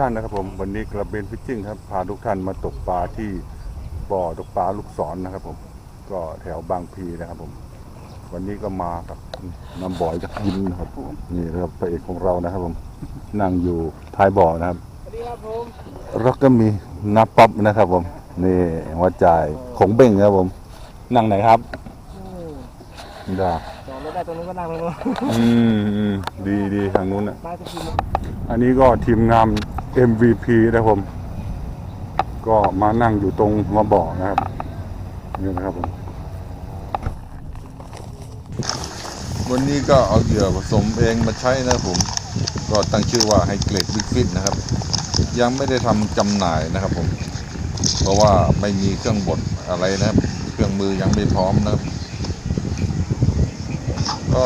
สวัสดีทุกท่านนะครับผมวันนี้กระเบนฟิชชิ่งครับพาทุกท่านมาตกปลาที่บ่อตกปลาลูกศรนะครับผมก็แถวบางพีนะครับผม วันนี้ก็มากับน้ำบ่อยจากยิมนะครับนี่นะครับพระเอกของเรานะครับผมนั่งอยู่ท้ายบ่อนะครับสวัสดีครับผมแล้วก็มีน้าป๊อปนะครับผมนี่หัวใจายของเบ้งครับผม นั่งไหนครับได้จอดรถได้ตรงนู้นก็นั่งตรงนู้นอืมอืมดีดีทางนู้นนะมาสักทีนึง อันนี้ก็ทีมงาน MVP นะครับผม ก็มานั่งอยู่ตรงหัวบ่อนะครับนี่นะครับผมวันนี้ก็เอาเหยื่อผสมเองมาใช้นะครับผม ก็ตั้งชื่อว่าไฮเกรดบิ๊กฟิตนะครับ ยังไม่ได้ทำจำหน่ายนะครับผม เพราะว่าไม่มีเครื่องบดอะไรนะครับ เครื่องมือยังไม่พร้อมนะครับ ก็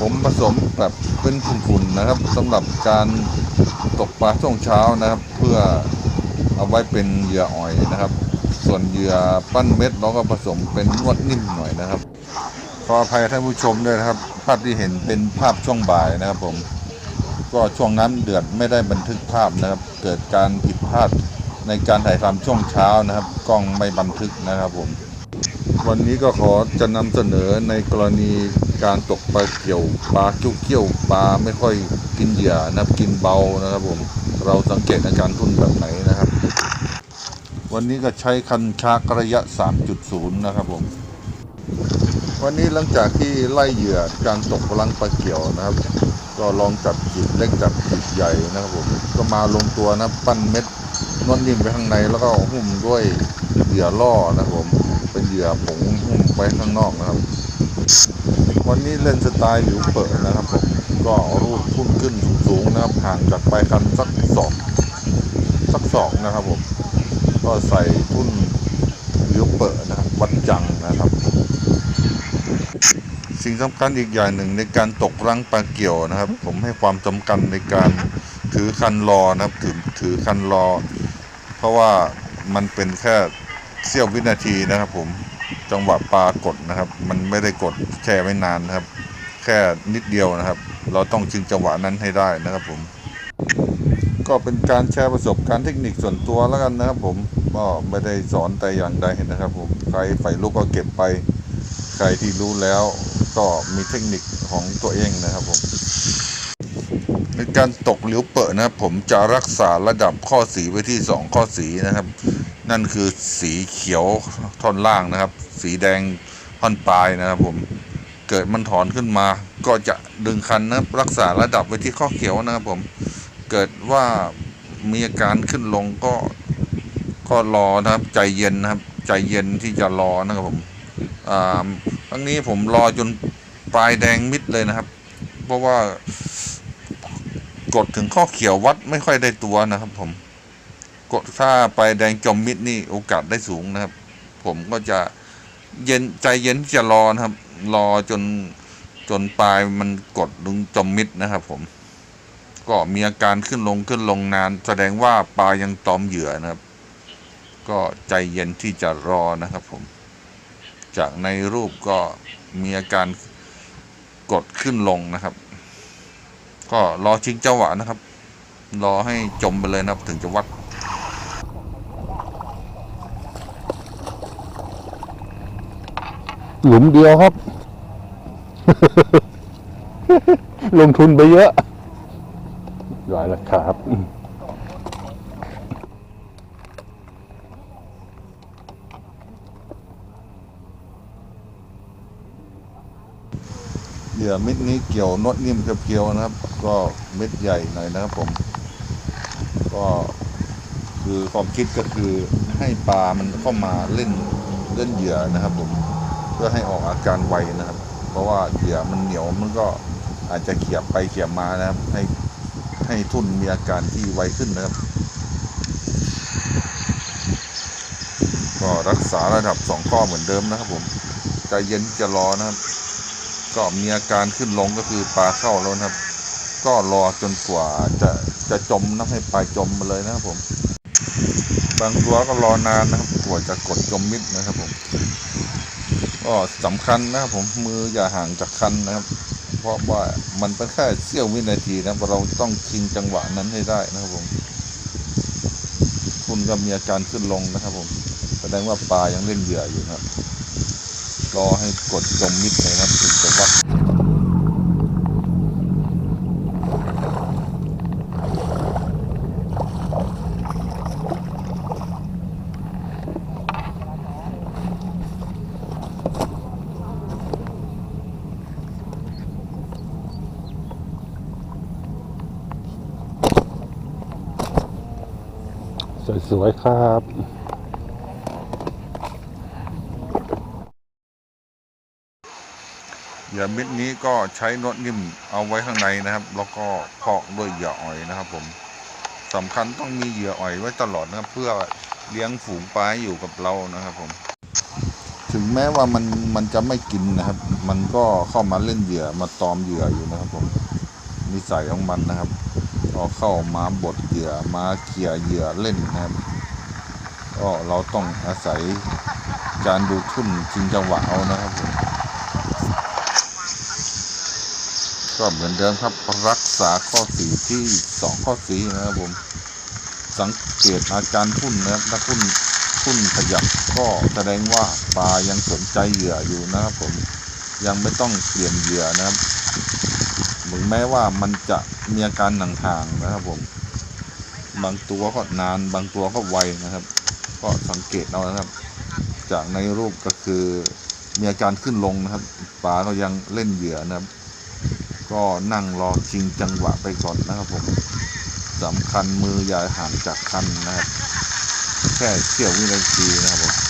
ผมผสมแบบ เป็นฝุ่นๆนะครับสำหรับการตกปลาช่วงเช้านะครับ เพื่อเอาไว้เป็นเหยื่ออ่อยนะครับ ส่วนเหยื่อปั้นเม็ดเราก็ผสมเป็นนวดนิ่มหน่อยนะครับขออภัยท่านผู้ชมด้วยนะครับ ภาพที่เห็นเป็นภาพช่วงบ่ายนะครับผมก็ช่วงนั้นเดือดไม่ได้บันทึกภาพนะครับ เกิดการผิดพลาดในการถ่ายทำช่วงเช้านะครับ กล้องไม่บันทึกนะครับผม วันนี้ก็ขอจะนำเสนอในกรณีการตกปลาเกี่ยวปลาเกี้ยวเกี้ยวปลาไม่ค่อยกินเหยื่อนะครับกินเบานะครับผมเราสังเกตอาการทุ่นแบบไหนนะครับ วันนี้ก็ใช้คันชากระยะ 3.0 นะครับผมวันนี้หลังจากที่ไล่เหยื่อการตกพลังปลาเกี่ยวนะครับ ก็ลองจับจีบเล็กจับจีบใหญ่นะครับผมก็มาลงตัวนะปั้นเม็ดนวดนิ่มไปข้างในแล้วก็หุ้มด้วยเหยื่อล่อนะครับผม เป็นเหยื่อผงหุ้มไว้ข้างนอกนะครับ วันนี้เล่นสไตล์หลิวเปิดนะครับผมก็รูดทุ่นขึ้นสูงๆนะครับห่างจากปลายคันสักสองสักสองนะครับผมก็ใส่ทุ่นหลิวเปิดนะครับวัดจังนะครับ สิ่งสำคัญอีกอย่างหนึ่งในการตกรังปลาเกี่ยวนะครับ ผมให้ความสำคัญในการถือคันรอนะครับถือถือคันรอ เพราะว่ามันเป็นแค่ เสี้ยววินาทีนะครับ ผมจังหวะปลากดนะครับ มันไม่ได้กดแช่ไว้นานนะครับ แค่นิดเดียวนะครับ เราต้องชิงจังหวะนั้นให้ได้นะครับ ผม ก็เป็นการแชร์ประสบการณ์เทคนิคส่วนตัวแล้วกันนะครับ ผมก็ไม่ได้สอนแต่อย่างใดนะครับ ผมใครใฝ่ลูกก็เก็บไป ใครที่รู้แล้วก็มีเทคนิคของตัวเองนะครับ ผมในการตกเหลียวเปิดนะครับผมจะรักษาระดับข้อสีไว้ที่ 2 ข้อสีนะครับ นั่นคือสีเขียวท่อนล่างนะครับ สีแดงท่อนปลายนะครับผมเกิดมันถอนขึ้นมา ก็จะดึงคันนะรักษาระดับไว้ที่ข้อเขียวนะครับผมเกิดว่ามีอาการขึ้นลงก็ก็รอนะครับ ใจเย็นนะครับ ใจเย็นที่จะรอนะครับผมอ่าครั้งนี้ผมรอจนปลายแดงมิดเลยนะครับ เพราะว่ากดถึงข้อเขียววัดไม่ค่อยได้ตัวนะครับผม ถ้าปลาแดงจมมิดนี่โอกาสได้สูงนะครับ ผมก็จะเย็นใจเย็นที่จะรอนะครับ รอจนจนปลายมันกดลงจมมิดนะครับ ผม ก็มีอาการขึ้นลงขึ้นลงนาน แสดงว่าปลายังตอมเหยื่อนะครับ ก็ใจเย็นที่จะรอนะครับ ผม จากในรูปก็มีอาการกดขึ้นลงนะครับ ก็รอชิงจังหวะนะครับ รอให้จมไปเลยนะครับ ถึงจะวัด หลุมเดียวครับ ลงทุนไปเยอะร้อยละครับเหยื่อเม็ดนี้เกี่ยวนวดนิ่มเพียวๆนะครับ ก็เม็ดใหญ่หน่อยนะครับผม ก็คือความคิดก็คือให้ปลามันเข้ามาเล่นเล่นเหยื่อนะครับผม เพื่อให้ออกอาการไวนะครับ เพราะว่าเหยื่อมันเหนียวมันก็อาจจะเขียบไปเขียบมานะครับ ให้ให้ทุ่นมีอาการที่ไวขึ้นนะครับ ก็รักษาระดับสองข้อเหมือนเดิมนะครับผมใจเย็นจะรอนะครับ ก็มีอาการขึ้นลงก็คือปลาเข้าแล้วนะครับ ก็รอจนกว่าจะจะจมนะให้ปลายจมมาเลยนะครับผม บางตัวก็รอนานนะครับกว่าจะกดจมมิดนะครับผม ก็สำคัญนะครับผมมืออย่าห่างจากคันนะครับ เพราะว่ามันเป็นแค่เสี้ยววินาทีนะเราต้องชิงจังหวะนั้นให้ได้นะครับผม คุณก็มีอาการขึ้นลงนะครับผมแสดงว่าปลายังเล่นเหยื่ออยู่ครับ รอให้กดจมมิดเลยนะครับถึงจะวัด สวยๆครับ เหยื่อเม็ดนี้ก็ใช้นวดนิ่มเอาไว้ข้างในนะครับ แล้วก็เพาะด้วยเหยื่ออ่อยนะครับ ผมสำคัญต้องมีเหยื่ออ่อยไว้ตลอดนะครับ เพื่อเลี้ยงฝูงปลาอยู่กับเรานะครับ ผม ถึงแม้ว่ามันมันจะไม่กินนะครับ มันก็เข้ามาเล่นเหยื่อมาตอมเหยื่ออยู่นะครับ ผมนิสัยของมันนะครับก็เข้ามาบดเหยื่อมาเขี่ยเหยื่อเล่นนะครับก็เราต้องอาศัยการดูทุ่นจริงจังหวะเอานะครับผม ก็เหมือนเดิมครับรักษาข้อสีที่สองข้อสีนะครับผม สังเกตอาการทุ่นนะครับถ้าทุ่นทุ่นขยับก็แสดงว่าปลายังสนใจเหยื่ออยู่นะครับผมยังไม่ต้องเปลี่ยนเหยื่อนะครับถึงแม้ว่ามันจะมีอาการห่างนะครับผม บางตัวก็นานบางตัวก็ไวนะครับ ก็สังเกตเอานะครับ จากในรูปก็คือมีอาการขึ้นลงนะครับปลาก็ยังเล่นเหยื่อนะครับ ก็นั่งรอชิงจังหวะไปก่อนนะครับผมสำคัญมืออย่าห่างจากคันนะครับ แค่เสี้ยววินาทีนะครับผม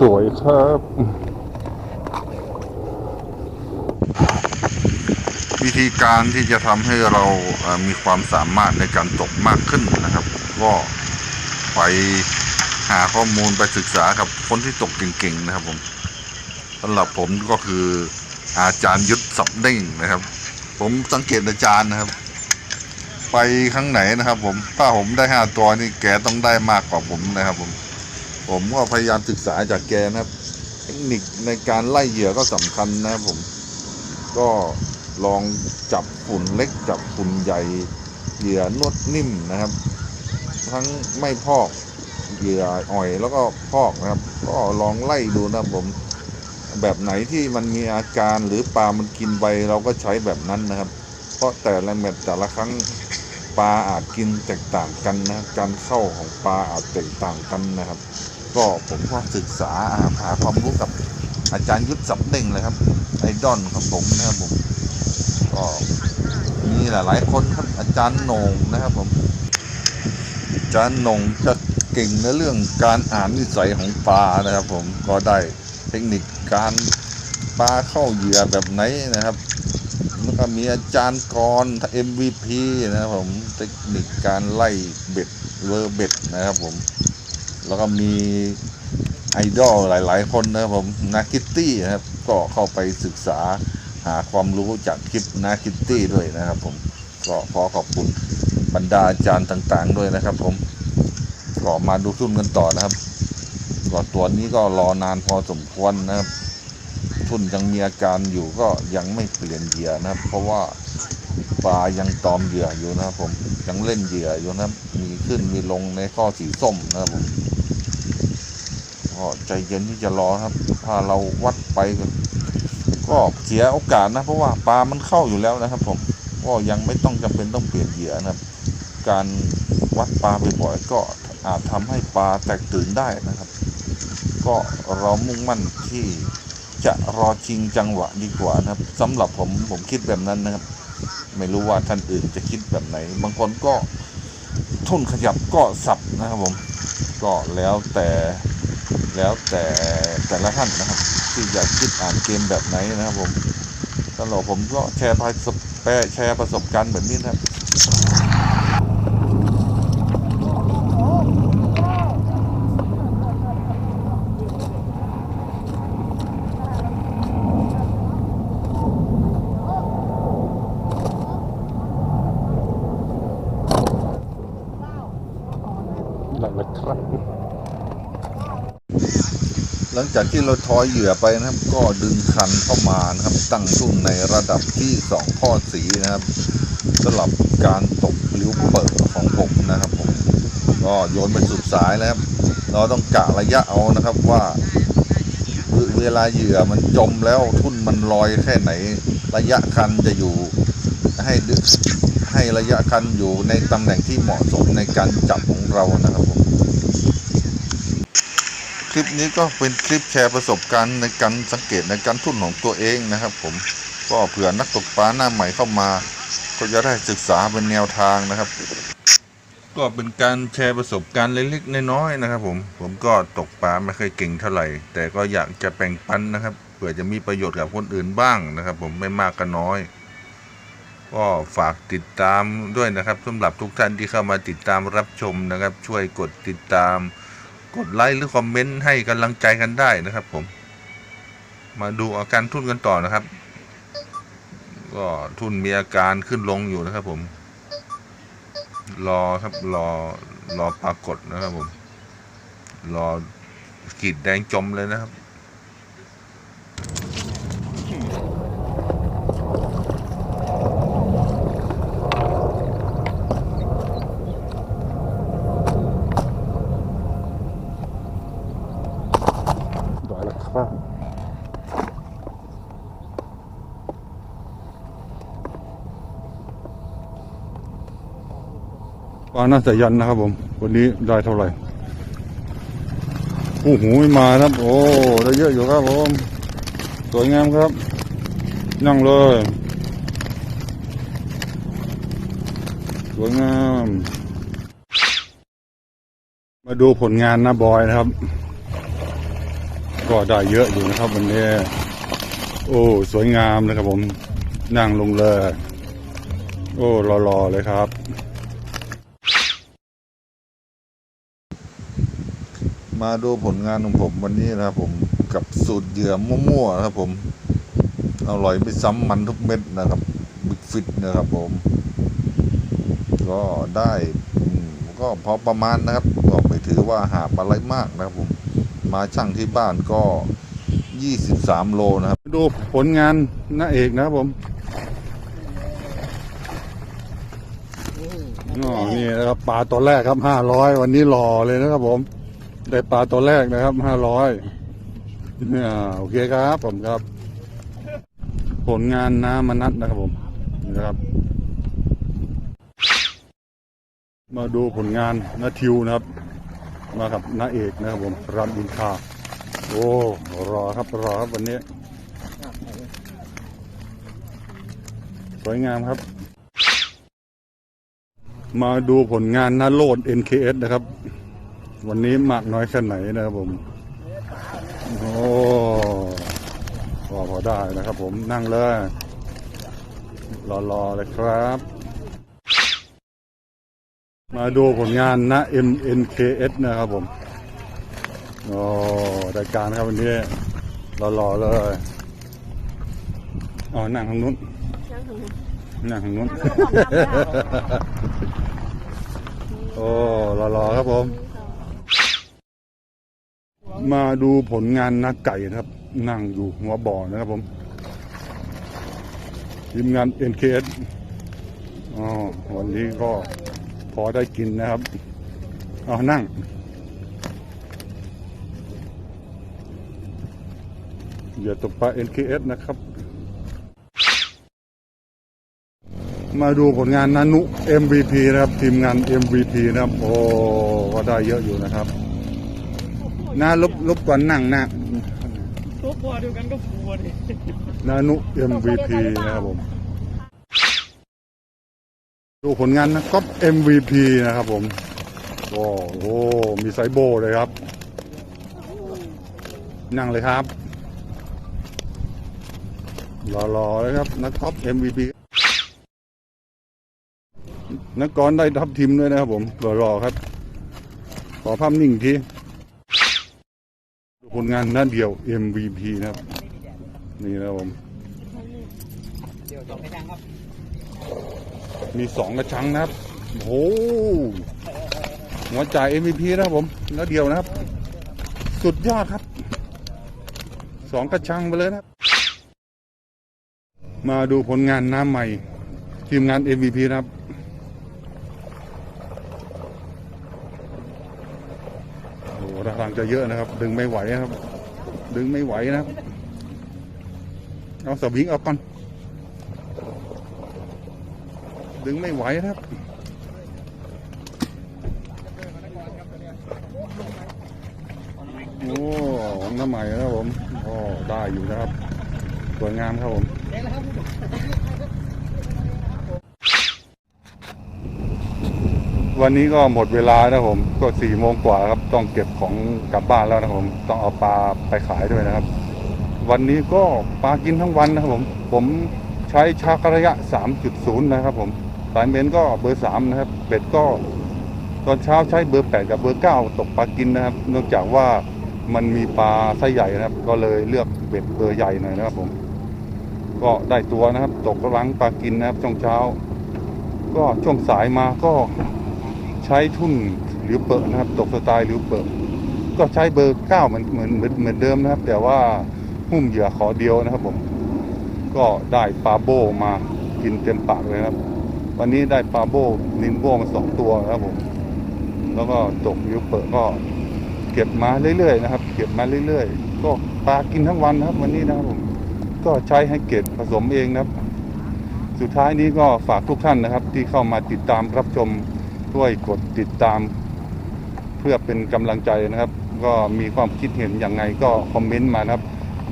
สวยครับ วิธีการที่จะทำให้เรามีความสามารถในการตกมากขึ้นนะครับ ก็ไปหาข้อมูลไปศึกษากับคนที่ตกเก่งๆนะครับผมสำหรับผมก็คืออาจารย์ยุทธสับเด้งนะครับ ผมสังเกตอาจารย์นะครับ ไปครั้งไหนนะครับ ผมถ้าผมได้ห้าตัวนี่แกต้องได้มากกว่าผมนะครับผม ผมก็พยายามศึกษาจากแกนะครับ เทคนิคในการไล่เหยื่อก็สำคัญนะครับผม ก็ลองจับฝุ่นเล็กจับฝุ่นใหญ่เหยื่อนวดนิ่มนะครับ ทั้งไม่พอกเหยื่ออ่อยแล้วก็พอกนะครับ ก็ลองไล่ดูนะครับผม แบบไหนที่มันมีอาการหรือปลามันกินไปเราก็ใช้แบบนั้นนะครับ เพราะแต่ละเม็ดแต่ละครั้งปลาอาจกินแตกต่างกันนะการเข้าของปลาอาจแตกต่างกันนะครับ ก็ผมก็ศึกษาหาความรู้กับอาจารย์ยุทธสับเด้งเลยครับ ไอดอลของผมนะครับผมก็มีหลายๆคนครับอาจารย์นงนะครับผมอาจารย์นงจะเก่งในเรื่องการอ่านนิสัยของปลานะครับผมก็ได้เทคนิคการปลาเข้าเหยื่อแบบไหนนะครับแล้วก็มีอาจารย์กร MVP นะครับผมเทคนิคการไล่เบ็ดเวอเบ็ดนะครับผม แล้วก็มีไอดอลหลาย ๆ คนนะครับผมนาคิตตี้นะครับ ก็เข้าไปศึกษาหาความรู้จากคลิปนาคิตตี้ด้วยนะครับผมก็ขอขอบคุณบรรดาอาจารย์ต่าง ๆ ด้วยนะครับ ผมก็มาดูทุ่นกันต่อนะครับก็ตัวนี้ก็รอนานพอสมควรนะครับ ทุ่นยังมีอาการอยู่ก็ยังไม่เปลี่ยนเหยื่อนะครับ เพราะว่าปลายังตอมเหยื่ออยู่นะครับผมยังเล่นเหยื่ออยู่นะครับ มีขึ้นมีลงในข้อสีส้มนะครับผม ก็ใจเย็นที่จะรอครับ ถ้าเราวัดไปก็เสียโอกาสนะ เพราะว่าปลามันเข้าอยู่แล้วนะครับ ผมก็ยังไม่ต้องจำเป็นต้องเปลี่ยนเหยื่อนะครับ การวัดปลาบ่อยๆก็อาจทำให้ปลาแตกตื่นได้นะครับ ก็เรามุ่งมั่นที่จะรอชิงจังหวะดีกว่านะครับสำหรับผมผมคิดแบบนั้นนะครับ ไม่รู้ว่าท่านอื่นจะคิดแบบไหน บางคนก็ทุ่นขยับก็สับนะครับผม ก็แล้วแต่ แล้วแต่แต่ละท่านนะครับ ที่อยากคิดอ่านเกมแบบไหนนะครับผมตลอดผมก็แชร์ประสบแชร์ประสบการณ์แบบนี้นะครับ ได้แล้วครับ หลั งจากที่เราทอยเหยื่อไปนะครับ ก็ดึงคันเข้ามานะครับ ตั้งทุ่นในระดับที่สองข้อสีนะครับสำหรับการตกลิ้วเปิดของผมนะครับผมก็โยนไปสุดสายแล้วครับ เราต้องกะระยะเอานะครับว่า เวลาเหยื่อมันจมแล้วทุ่นมันลอยแค่ไหน ระยะคันจะอยู่ให้ดึกให้ระยะคันอยู่ในตำแหน่งที่เหมาะสมในการจับของเรานะครับผม ลิปนี้ก็เป็นคลิปแชร์ประสบการณ์ในการสังเกตในการทุ่นของตัวเองนะครับ ผมก็เผื่อนักตกปลาหน้าใหม่เข้ามา ก็จะได้ศึกษาเป็นแนวทางนะครับ ก็เป็นการแชร์ประสบการณ์เล็กๆน้อยๆนะครับ ผมผมก็ตกปลาไม่เคยเก่งเท่าไหร่ แต่ก็อยากจะแบ่งปันนะครับเผื่อจะมีประโยชน์กับคนอื่นบ้างนะครับ ผมไม่มากก็น้อย ก็ฝากติดตามด้วยนะครับสำหรับทุกท่านที่เข้ามาติดตามรับชมนะครับ ช่วยกดติดตาม กดไลค์หรือคอมเมนต์ให้กำลังใจกันได้นะครับ ผม มาดูอาการทุ่นกันต่อนะครับ ก็ทุ่นมีอาการขึ้นลงอยู่นะครับ ผม รอครับรอรอปรากฏนะครับผม รอขีดแดงจมเลยนะครับ ได้แล้วครับ ปลาน่าจะยันนะครับ ผม วันนี้ได้เท่าไหร่โอ้โหไม่มาครับ โอ้ได้เยอะอยู่ครับผมสวยงามครับ นั่งเลยสวยงาม มาดูผลงานนะบอยนะครับ ก็ได้เยอะอยู่นะครับวันนี้ โอ้สวยงามนะครับผม นั่งลงเลย โอ้รอๆเลยครับ มาดูผลงานของผมวันนี้นะครับผมกับสูตรเหยื่อมั่วๆนะครับผมอร่อยไม่ซ้ำมันทุกเม็ดนะครับบิ๊กฟิตนะครับผม ก็ได้อืมก็พอประมาณนะครับก็ไม่ถือว่าหาบอะไรมากนะครับผม มาช่างที่บ้านก็ 23 โลนะครับ ดูผลงานน้าเอกนะครับผมอ๋อนี่นะครับปลาตัวแรกครับห้าร้อยวันนี้หล่อเลยนะครับผม ได้ปลาตัวแรกนะครับห้าร้อยเนี่ยโอเคครับผมครับ ผลงานน้ามนัดนะครับผมนะครับ มาดูผลงานนาทิวนะครับ มากับนาเอกนะครับผมรามอินทราโอ้รอครับรอครับวันนี้สวยงามครับ มาดูผลงานนาโลด NKS นะครับ วันนี้มากน้อยแค่ไหนนะครับผม โอ้พอพอได้นะครับผมนั่งเลย รอๆเลยครับ มาดูผลงานนะ MNKS นะครับผม โอ้รายการครับวันนี้ รอๆเลยอ๋อนั่งทางนู้น นั่งทางนู้น โอ้รอๆครับผม มาดูผลงานนักไก่นะครับ นั่งอยู่หัวบ่อนะครับผมทีมงาน NKS อ๋อวันนี้ก็พอได้กินนะครับอ๋อนั่งอย่าตกปลา NKS นะครับ มาดูผลงานนานุ MVP นะครับ ทีมงาน MVP นะครับ โอ้ก็ได้เยอะอยู่นะครับ น่าลบลบก่อนนั่งนะตัวพอเดียวกันก็ฟัวดินานุ MVP นะครับผม ดูผลงานนะก๊อป MVP นะครับผมโอ้โหมีไซโบเลยครับ นั่งเลยครับ รอๆเลยครับ นักท็อป MVP นักกรได้ทับทิมด้วยนะครับผมรอๆครับ ขอภาพนิ่งอีกที ผลงานหน้าเดียว MVP นะครับ นี่นะครับผม เดี๋ยวต้องไปทางครับ มีสองกระชังนะครับ โอ้โหหัวจ่าย MVP นะครับผมแล้วเดียวนะครับ สุดยอดครับ สองกระชังไปเลยนะครับ มาดูผลงานน้ำใหม่ ทีมงาน MVP นะครับ โอ้โหท่าทาง จะเยอะนะครับ ดึงไม่ไหวนะครับ ดึงไม่ไหวนะครับเอาสวิงเอาก่อนดึงไม่ไหวนะครับโอ้ของน้ำใหม่นะครับผมโอ้ได้อยู่นะครับสวยงามครับผม วันนี้ก็หมดเวลานะผมก็สี่โมงกว่าครับ ต้องเก็บของกลับบ้านแล้วนะผม ต้องเอาปลาไปขายด้วยนะครับ วันนี้ก็ปลากินทั้งวันนะครับผม ผมใช้ชากระยะ 3.0 นะครับผมสายเมนก็เบอร์ 3 นะครับ เป็ดก็ตอนเช้าใช้เบอร์ 8 กับเบอร์ 9 ตกปลากินนะครับ เนื่องจากว่ามันมีปลาไส้ใหญ่นะครับ ก็เลยเลือกเบ็ดเบอร์ใหญ่หน่อยนะครับผม ก็ได้ตัวนะครับ ตกกำลังปลากินนะครับช่วงเช้า ก็ช่วงสายมาก็ ใช้ทุ่นหรือเปิดนะครับ ตกสไตล์หรือเปิดก็ใช้เบอร์เหมือนเหมือนเหมือนเหมือนเดิมนะครับ แต่ว่าหุ้มเหยื่อขอเดียวนะครับผม ก็ได้ปลาโบมากินเต็มปากเลยครับ วันนี้ได้ปลาโบนินโบมาสองตัวนะครับผม แล้วก็ตกยูเปิดก็เก็บมาเรื่อยๆนะครับ เก็บมาเรื่อยๆ ก็ปลากินทั้งวันนะครับ วันนี้นะครับผม ก็ใช้ให้เกตผสมเองนะครับ สุดท้ายนี้ก็ฝากทุกท่านนะครับ ที่เข้ามาติดตามรับชม ช่วยกดติดตาม เพื่อเป็นกำลังใจนะครับ ก็มีความคิดเห็นอย่างไงก็คอมเมนต์มานะครับ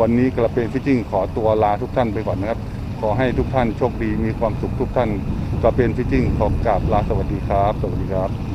วันนี้กระเป็นฟิชชิ่งขอตัวลาทุกท่านไปก่อนนะครับ ขอให้ทุกท่านโชคดีมีความสุขทุกท่านกระเป็นฟิชชิ่งขอกราบลาสวัสดีครับ สวัสดีครับ